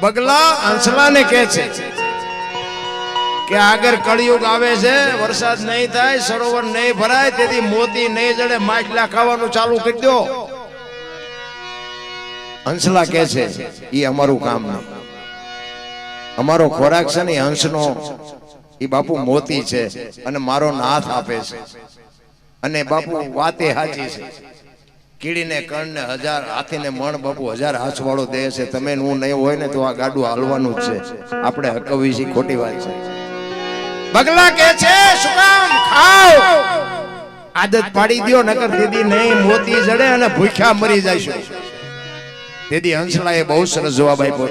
બગલા હંસલાને કહે છે કે આગળ કળિયુગ આવે છે, વરસાદ નહીં થાય, સરોવર નહીં ભરાય, તેથી મોતી નહીં જડે માટલા ખાવાનું ચાલુ કરી દો. હંસલા કે છે એ અમારું કામ નહીં. અમારો ખોરાક છે ને હંસનો એ બાપુ મોતી છે અને મારો નાથ આપે છે. અને બાપુ વાતે હાજી છે. કીડીને કણને હજાર હાથીને મણ બાપુ હજાર હાથ વાળો દે છે. તમે હું નહીં હોય ને તો આ ગાડું હાલવાનું જ છે. આપણે હકવી છે ખોટી વાત છે. બગલા કે છે શું કામ આદત પાડી દ્યો, નકર દીદી નહીં મોતી જડે અને ભૂખ્યા મરી જઈશું દીદી હંસલાએ બહુ સરસ જવાબ આપ્યો.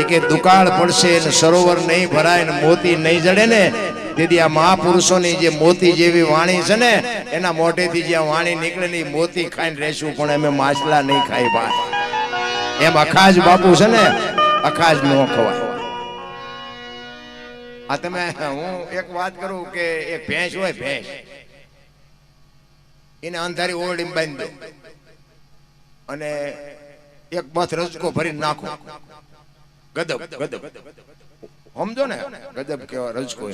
એ કે, દુકાળ પડશે ને સરોવર નહીં ભરાય ને મોતી નહીં જડે ને દીદી આ મહાપુરુષોની જે મોતી જેવી વાણી છે ને, એના મોઢેથી જે વાણી નીકળે ને મોતી ખાઈને રહેશું, પણ અમે માછલા નહીં ખાઈ ભાઈ. એમ અખાજ બાપુ છે ને, અખાજ ન ખવાય. આ તમે, હું એક વાત કરું કે એ ભેંસ હોય ભેંસ, એને અંધારી ઓરડી બાંધી દો. અને એક બસ રજકો ભરી નાખો. ગદબ ગદબ. સમજો ને, ગદબ કેવા રજકો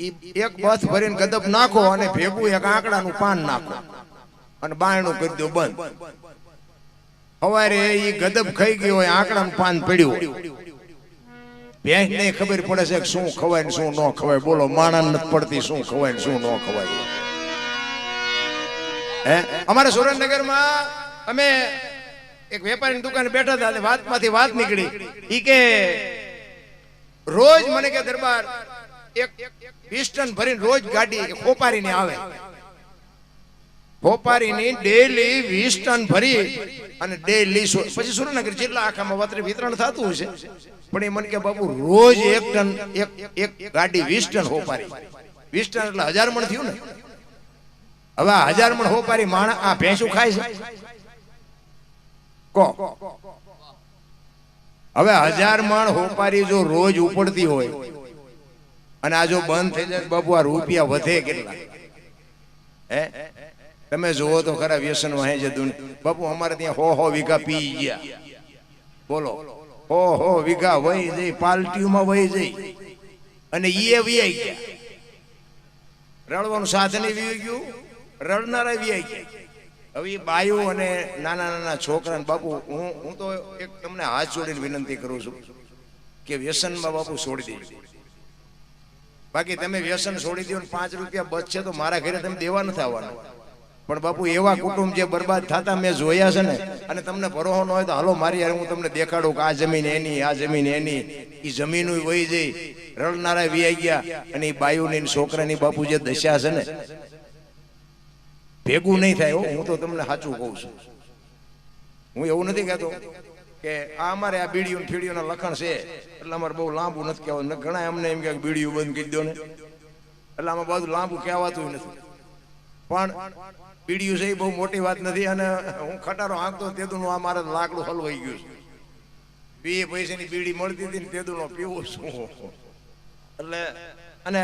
એક બસ ભરીને ગદબ નાખો અને ભેગું એક આંકડાનું પાન નાખો. અને બાયણું કરી દો બંધ. સવારે એ ગદબ ખાઈ ગયો હોય, આંકડાનું પાન પડ્યું ભેંસ ને ખબર પડે છે શું ખવાય ને શું ન ખવાય. બોલો, માણસ નથી પડતી શું ખવાય ને શું ન ખવાય. હે? અમારે સુરેન્દ્રનગરમાં અમે એક વેપારીની દુકાને બેઠા હતા વાતમાંથી વાત નીકળી. ઈ કે, રોજ મને કે દરબાર એક પિસ્ટન ભરીને રોજ ગાડી ખોપારીને આવે. ભોપારીની ડેલી વીસ ટન ભરી અને ડેલી પછી સુરેન્દ્રનગર જિલ્લા આખામાં વતરે વિતરણ થતું હશે, પણ એ મને કે બાબુ રોજ એક ટન, એક એક ગાડી વીસ ટન હોપારી. વીસ ટન એટલે હજાર મણ થયું ને? હવે હજાર મણ હોપારી માણા આ ભેંસું ખાય છે? કો. હવે હજાર મણ હોપારી જો રોજ ઉપડતી હોય અને આ જો બંધ થઈ જાય બાપુ, આ રૂપિયા વધે કેટલા? હે? તમે જુઓ તો ખરા વ્યસન વહે છે દુન બાપુ, અમારે ત્યાં હો હો વીઘા પી ગયા. બોલો. હો હો વીઘા વહી જઈ પાલટીમાં વહી જઈ. અને ઈએ વિયાઈ ગયા. રડવાનું સાધન વી ગયું? રડનારા વિયાઈ ગયા. હવે બાયું અને નાના નાના છોકરાને બાપુ, હું હું તો એક તમને હાથ જોડીને વિનંતી કરું છું કે વ્યસનમાં બાપુ છોડી દેજો. બાકી તમે વ્યસન છોડી દો ને પાંચ રૂપિયા બચશે તો મારા ઘરે તમે દેવા નથી આવવાના પણ બાપુ એવા કુટુંબ જે બરબાદ થતા મેં જોયા છે ને અને તમને ભરોહો ન હોય તો હાલો મારી યાર હું તમને દેખાડું કે આ જમીન એની આ જમીન એની. એ જમીન વહી જઈ. રડનારા વી ગયા. અને એ બાયુની ને છોકરાની બાપુ જે દશા છે ને ભેગું નહીં થાય હું તો તમને સાચું કહું છું. હું એવું નથી કહેતો. કે આ અમારે આ બીડીઓ ને ફીડીઓના લખણ છે. એટલે અમારે બહુ લાંબુ નથી કહેવાતું ઘણા અમને એમ કે બીડીઓ બંધ કરી દો ને. એટલે આમાં બધું લાંબુ કહેવાતું નથી. પણ બીડીયું છે એ બહુ મોટી વાત નથી અને હું ખટારો આંકતો તેદુનું આ મારે લાકડું હલવાઈ ગયું છે. બે પૈસાની બીડી મળતી હતી ને તેદુનો પીવો શું એટલે અને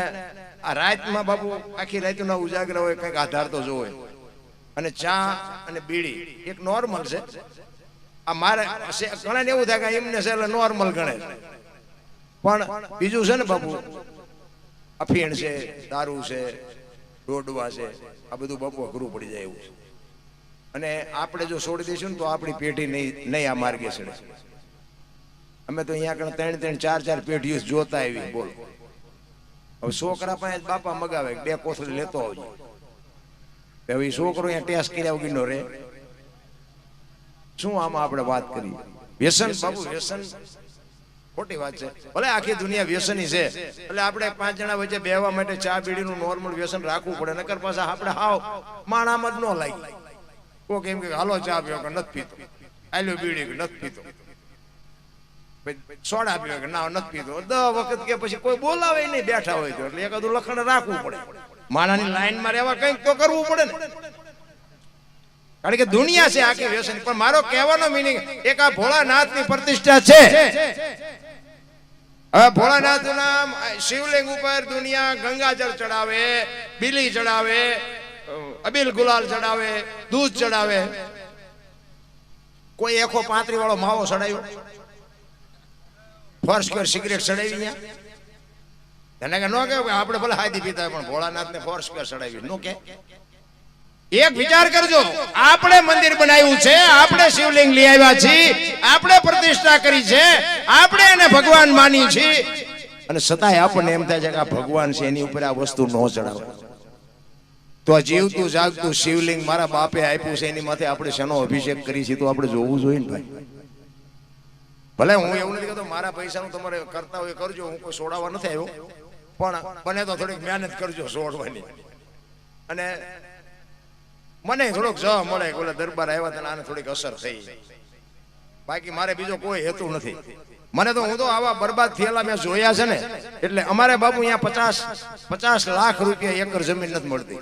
આ રાતમાં બાપુ આખી રાતના ઉજાગરા હોય, કંઈક આધાર તો જોવે. અને ચા અને બીડી એક નોર્મલ છે. આ મારે ઘણા એવું થાય કે એમને છે નોર્મલ ગણે. પણ બીજું છે ને બાપુ અફીણ છે, દારૂ છે ડોડવા છે, આ બધું બાપુ અઘરું પડી જાય એવું છે. અને આપણે જો છોડી દઈશું ને તો આપણી પેઢી નહીં નહીં આ માર્ગે છે અમે તો અહીંયા આગળ ત્રણ ત્રણ, ચાર ચાર પેઢીઓ જોતા આવી બોલો. હવે છોકરા પાસે બાપા મગાવે, બે કોથળી લેતો આવજો. હવે છોકરો અહીંયા ટેસ્ટ કર્યા વગરનો રે શું આમાં આપણે વાત કરીએ? વ્યસન બાબુ, વ્યસન. ખોટી વાત છે. ભલે આખી દુનિયા વ્યસની છે એટલે આપણે પાંચ જણા વચ્ચે બેહવા માટે ચા બીડીનું નોર્મલ વ્યસન રાખવું પડે, નકર પાછા આપણે હાવ માણામાં જ ન લાગી કોક એમ કે, હાલો ચા પીવો કે નથી પીતો. આલ્યો બીડી કે નથી પીતો. સોડા પીવો કે, ના, નથી પીતો. દ વખત કે પછી કોઈ બોલાવે નહીં, બેઠા હોય તો. એટલે એકાદું લખણ રાખવું પડે. માણાની લાઈનમાં રહેવા કંઈક તો કરવું પડે ને. કારણ કે દુનિયા છે આખી વ્યસન. પણ મારો કહેવાનો મિનિંગ એક આ ભોળાનાથની પ્રતિષ્ઠા છે. હવે ભોળાનાથ નામ શિવલિંગ ઉપર દુનિયા ગંગાજળ ચડાવે બીલી ચડાવે અબીલ ગુલાલ ચડાવે દૂધ ચડાવે. કોઈ એકો પાંત્રી વાળો માવો ચડાવ્યો ફર્સ્ટ કર સિગરેટ ચડાવી તને કે નો કે આપણે ભલે હાથી પીતા પણ ભોળાનાથ ને ફોર્સ કર ચડાવી. નું કે? એક વિચાર કરજો, આપણે મંદિર બનાવ્યું છે, આપણે શિવલિંગ લઈ આવ્યા છીએ, આપણે પ્રતિષ્ઠા કરી છે, આપણે એને ભગવાન માની છીએ. અને છતાંય આપણને એમ થાય છે કે આ ભગવાન છે, એની ઉપર આ વસ્તુ ન ચડાવે. તો આ જીવતું, જાગતું શિવલિંગ મારા બાપે આપ્યું છે, એની માથે આપણે શેનો અભિષેક કરી છે તો આપણે જોવું જોઈએ ને ભાઈ? ભલે હું એવું નથી કહેતો, મારા પૈસાનું તમારે કરતા હોય કરજો, હું કોઈ સોડાવા નથી આવ્યો. પણ બને તો થોડીક મહેનત કરજો સોડવાની અને મને થોડોક જ મળે બોલે દરબાર આવ્યા તને આને થોડીક અસર થઈ. બાકી મારે બીજો કોઈ હેતુ નથી. મને તો હું તો આવા બરબાદ થયેલા મેં જોયા છે ને, એટલે અમારે બાપુ અહીંયા પચાસ પચાસ લાખ રૂપિયા એકર જમીન નથી મળતી.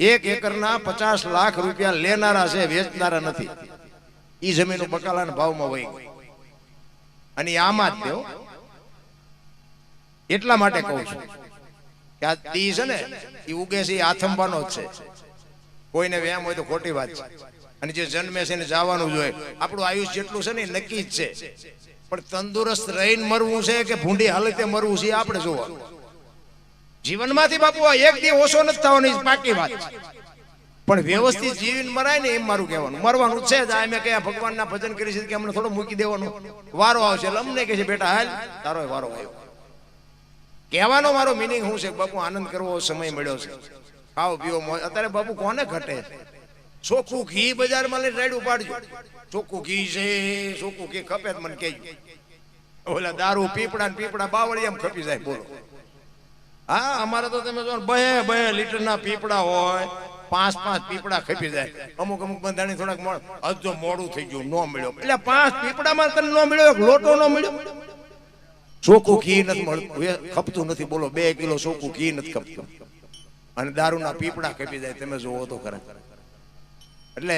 એક એકરના પચાસ લાખ રૂપિયા લેનારા છે, વેચનારા નથી. એ જમીન બકાલાના ભાવમાં વહી ગઈ. અને આમાં જ થયો એટલા માટે કહું છું કે આ તી છે ને એ ઉગે છે એ આથંબાનો જ છે. કોઈને વ્યાયામ હોય તો ખોટી વાત છે. અને જે જન્મે છે એને જવાનું જોઈએ આપણું આયુષ જેટલું છે ને નક્કી જ છે. પણ તંદુરસ્ત રહીને મરવું છે કે ભૂંડી હાલતે મરવું છે આપણે જોવા જીવનમાંથી બાપુ એક દી ઓછો નથી થવાની પાકી વાત પણ વ્યવસ્થિત જીવીને મરાય ને એમ મારું કહેવાનું. મરવાનું છે જ. આ અમે કયા ભગવાનના ભજન કરી છે કે અમને થોડું મૂકી દેવાનું. વારો આવશે. એટલે અમને કહે છે, બેટા, હાલ તારો વારો આવ્યો. કહેવાનો મારો મિનિંગ શું છે? બાપુ આનંદ કરવો સમય મળ્યો છે. ખાઓ પીવો અત્યારે બાપુ કોને ઘટે? ચોખ્ખું ઘી બજારમાં લઈને રેડ ઉપાડજો ચોખ્ખું ઘી છે, ચોખ્ખું ઘી ખપે મને કહેજો. ઓલા દારૂ પીપડા ને પીપડા બાવળી એમ ખપી જાય, બોલો. હા, અમારે તો તમે જો બે બે લીટરના પીપડા હોય, પાંચ પાંચ પીપડા ખપી જાય. અમુક અમુક બંધાણી થોડાક મળ હજુ મોડું થઈ ગયું, ન મળ્યો. એટલે પાંચ પીપડામાં તને ન મળ્યો, એક લોટો નો મળ્યો? ચોખ્ખું ઘી નથી મળતું. ખપતું નથી, બોલો. બે કિલો ચોખ્ખું ઘી નથી ખપતું. અને દારૂના પીપડા ખપી જાય, તમે જોવો તો ખરા. એટલે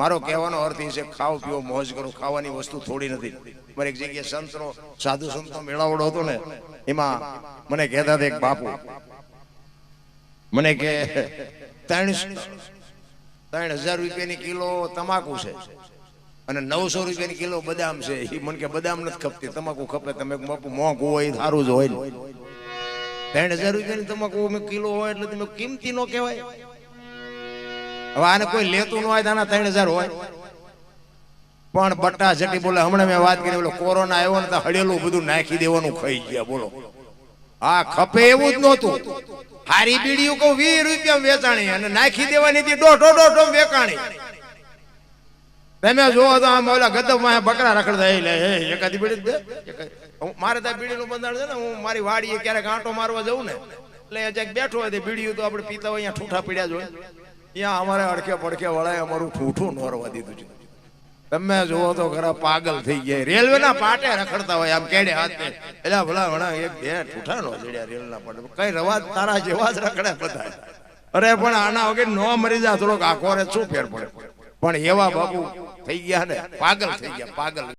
મારો કહેવાનો અર્થ એ છે ખાવ પીવો મોજ કરો, ખાવાની વસ્તુ થોડી નથી. મારે એક જગ્યાએ સંતનો સાધુ સંતનો મેળાવડો હતો ને, એમાં મને કહેતા હતા એક બાપુ. મને કે, ત્રણ ત્રણ હજાર રૂપિયાની કિલો તમાકુ છે અને નવસો રૂપિયાની કિલો બદામ છે. એ મને કે, બદામ નથી ખપતી, તમાકુ ખપે, તમે બાપુ મોંઘું હોય સારું જ હોય ત્રણ હજાર રૂપિયાની તમાકુ કિલો હોય એટલે તમે કિંમતી નો કહેવાય. હવે આને કોઈ લેતું ન હોય આના ત્રણ હજાર હોય. પણ બટ્ટા જટી બોલે, હમણાં મેં વાત કરી, બોલો, કોરોના આવ્યો ને તો હળેલું બધું નાખી દેવાનું ખાઈ ગયા, બોલો. હા ખપે એવું જ નહોતું. હારી બીડીયું કહું, વીસ રૂપિયા વેચાણી અને નાખી દેવાની હતી, દોઢો દોઢો વેચાણી. તમે જોવો તો આમ ઓલા ગદબમાં બકરા રખડતા એ લે એકાદી બીડી દે. મારે ત્યાં બીડીનું બંધાણ છે ને, હું મારી વાડીએ ક્યારેક આંટો મારવા જઉં ને, એટલે જ્યાંક બેઠો હોય તે બીડીયું તો આપણે પીતા હોય, અહીંયા ઠૂઠા પીડ્યા જ હોય. ત્યાં અમારે અડકે પડકે વળાય અમારું ઠૂઠું નોરવા દીધું છે. તમે જુઓ તો ખરા પાગલ થઈ ગયા. રેલવે ના પાટે રખડતા હોય, આમ કેડે હાથે. એટલે ભલા ભણા એક બે ઠૂઠા નો ચડ્યા રેલ ના પાટે. કઈ રવાજ તારા જેવા જ રખડે બધા. અરે પણ આના વગર નો મરી જા થોડોક આખો રે શું ફેર પડે? પણ એવા બાબુ થઈ ગયા ને પાગલ થઈ ગયા પાગલ.